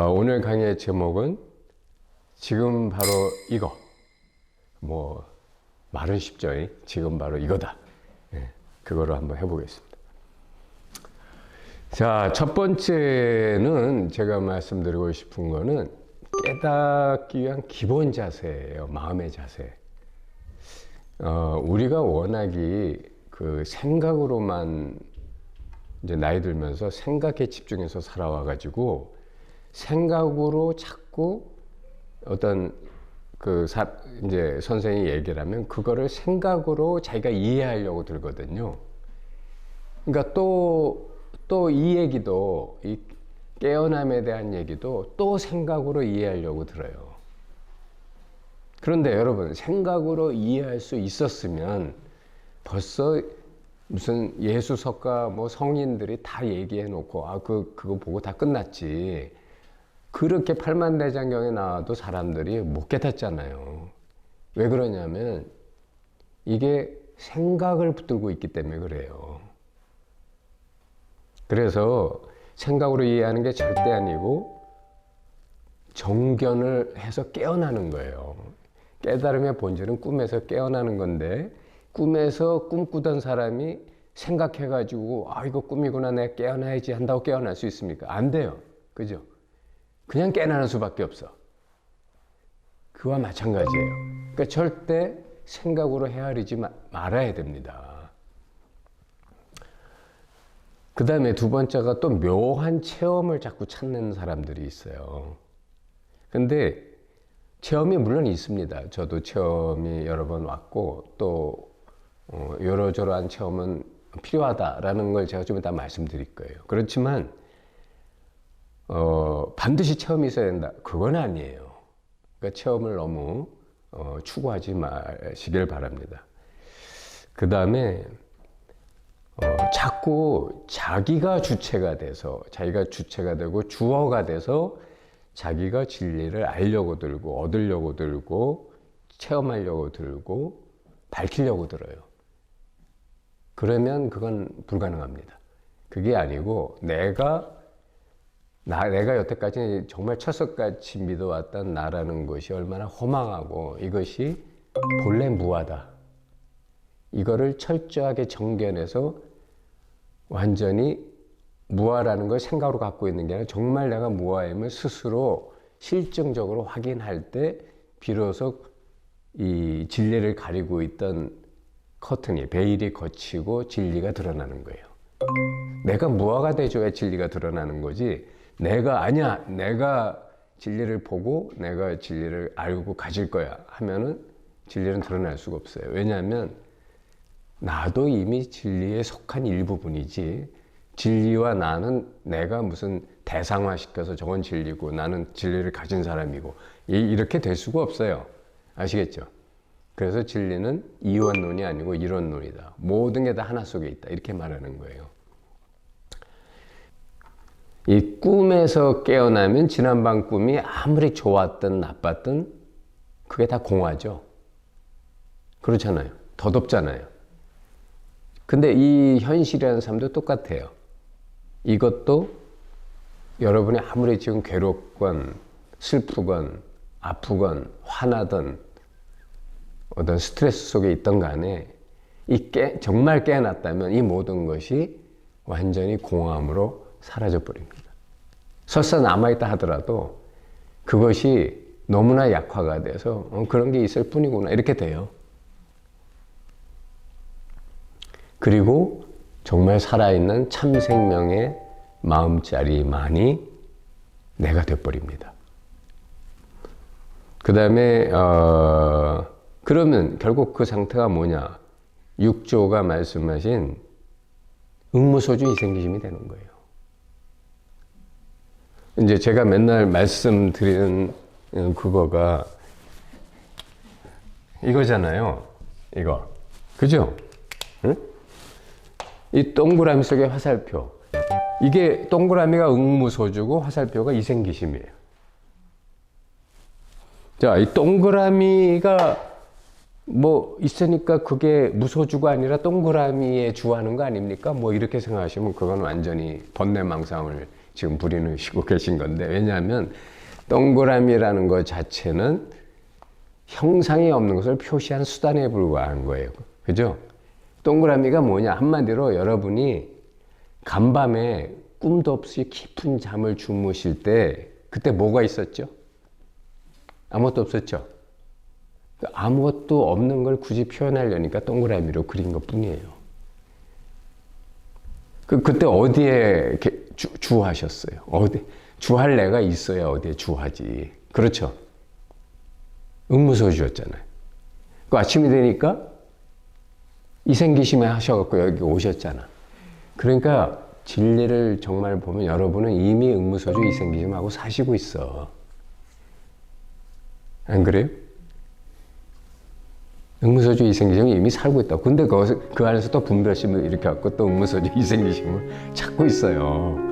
어, 오늘 강의의 제목은 지금 바로 이거. 뭐 말은 쉽죠. 이? 지금 바로 이거다. 예, 그거를 한번 해보겠습니다. 자, 첫 번째는 제가 말씀드리고 싶은 거는 깨닫기 위한 기본 자세예요. 마음의 자세. 어, 우리가 워낙이 그 생각으로만 이제 나이 들면서 생각에 집중해서 살아와 가지고 생각으로 자꾸 어떤 그 사, 이제 선생이 얘기를 하면 그거를 생각으로 자기가 이해하려고 들거든요. 그러니까 또, 또 이 얘기도, 이 깨어남에 대한 얘기도 또 생각으로 이해하려고 들어요. 그런데 여러분, 생각으로 이해할 수 있었으면 벌써 무슨 예수석가 뭐 성인들이 다 얘기해 놓고, 아, 그, 그거 보고 다 끝났지. 그렇게 팔만대장경에 나와도 사람들이 못 깨닫잖아요. 왜 그러냐면 이게 생각을 붙들고 있기 때문에 그래요. 그래서 생각으로 이해하는 게 절대 아니고 정견을 해서 깨어나는 거예요. 깨달음의 본질은 꿈에서 깨어나는 건데 꿈에서 꿈꾸던 사람이 생각해가지고 아 이거 꿈이구나 내가 깨어나야지 한다고 깨어날 수 있습니까? 안 돼요. 그죠? 그냥 깨어나는 수밖에 없어. 그와 마찬가지예요. 그러니까 절대 생각으로 헤아리지 마, 말아야 됩니다. 그 다음에 두 번째가 또 묘한 체험을 자꾸 찾는 사람들이 있어요. 근데 체험이 물론 있습니다. 저도 체험이 여러 번 왔고 또 어, 여러저러한 체험은 필요하다라는 걸 제가 좀 이따 말씀드릴 거예요. 그렇지만 어, 반드시 체험이 있어야 된다. 그건 아니에요. 그러니까 체험을 너무 어, 추구하지 마시길 바랍니다. 그 다음에 어, 자꾸 자기가 주체가 돼서 자기가 주체가 되고 주어가 돼서 자기가 진리를 알려고 들고 얻으려고 들고 체험하려고 들고 밝히려고 들어요. 그러면 그건 불가능합니다. 그게 아니고 내가 나, 내가 여태까지 정말 철석같이 믿어왔던 나라는 것이 얼마나 허망하고 이것이 본래 무하다. 이거를 철저하게 정견해서 완전히 무아라는 걸 생각으로 갖고 있는 게 아니라 정말 내가 무아임을 스스로 실증적으로 확인할 때 비로소 이 진리를 가리고 있던 커튼이 베일이 거치고 진리가 드러나는 거예요. 내가 무아가 돼줘야 진리가 드러나는 거지. 내가 아니야. 내가 진리를 보고 내가 진리를 알고 가질 거야 하면은 진리는 드러날 수가 없어요. 왜냐하면 나도 이미 진리에 속한 일부분이지 진리와 나는 내가 무슨 대상화 시켜서 저건 진리고 나는 진리를 가진 사람이고 이렇게 될 수가 없어요. 아시겠죠? 그래서 진리는 이원론이 아니고 이론론이다. 모든 게 다 하나 속에 있다. 이렇게 말하는 거예요. 이 꿈에서 깨어나면 지난밤 꿈이 아무리 좋았든 나빴든 그게 다 공화죠. 그렇잖아요. 덧없잖아요. 근데 이 현실이라는 삶도 똑같아요. 이것도 여러분이 아무리 지금 괴롭건 슬프건 아프건 화나든 어떤 스트레스 속에 있던 간에 이 깨, 정말 깨어났다면 이 모든 것이 완전히 공허함으로 사라져 버립니다. 설사 남아있다 하더라도 그것이 너무나 약화가 돼서 어, 그런 게 있을 뿐이구나 이렇게 돼요. 그리고 정말 살아있는 참 생명의 마음자리만이 내가 돼버립니다. 그 다음에 어, 그러면 결국 그 상태가 뭐냐? 육조가 말씀하신 응무소주 이생기심이 되는 거예요. 이제 제가 맨날 말씀드리는 그거가 이거잖아요. 이거. 그죠? 응? 이 동그라미 속의 화살표. 이게 동그라미가 응무소주고 화살표가 이생기심이에요. 자, 이 동그라미가 뭐 있으니까 그게 무소주가 아니라 동그라미에 주하는 거 아닙니까? 뭐 이렇게 생각하시면 그건 완전히 번뇌망상을 지금 부리시고 계신 건데 왜냐하면 동그라미라는 것 자체는 형상이 없는 것을 표시한 수단에 불과한 거예요. 그죠? 동그라미가 뭐냐? 한마디로 여러분이 간밤에 꿈도 없이 깊은 잠을 주무실 때 그때 뭐가 있었죠? 아무것도 없었죠? 아무것도 없는 걸 굳이 표현하려니까 동그라미로 그린 것 뿐이에요. 그, 그때 어디에 주, 주하셨어요? 어디, 주할 애가 있어야 어디에 주하지. 그렇죠? 응무소 주였잖아요. 그 아침이 되니까 이생기심에 하셔갖고 여기 오셨잖아. 그러니까 진리를 정말 보면 여러분은 이미 응무소주 이생기심하고 사시고 있어. 안 그래요? 응무소주 이생기심을 이미 살고 있다. 근데 그, 그 안에서 또 분별심을 일으켜갖고 또 응무소주 이생기심을 찾고 있어요.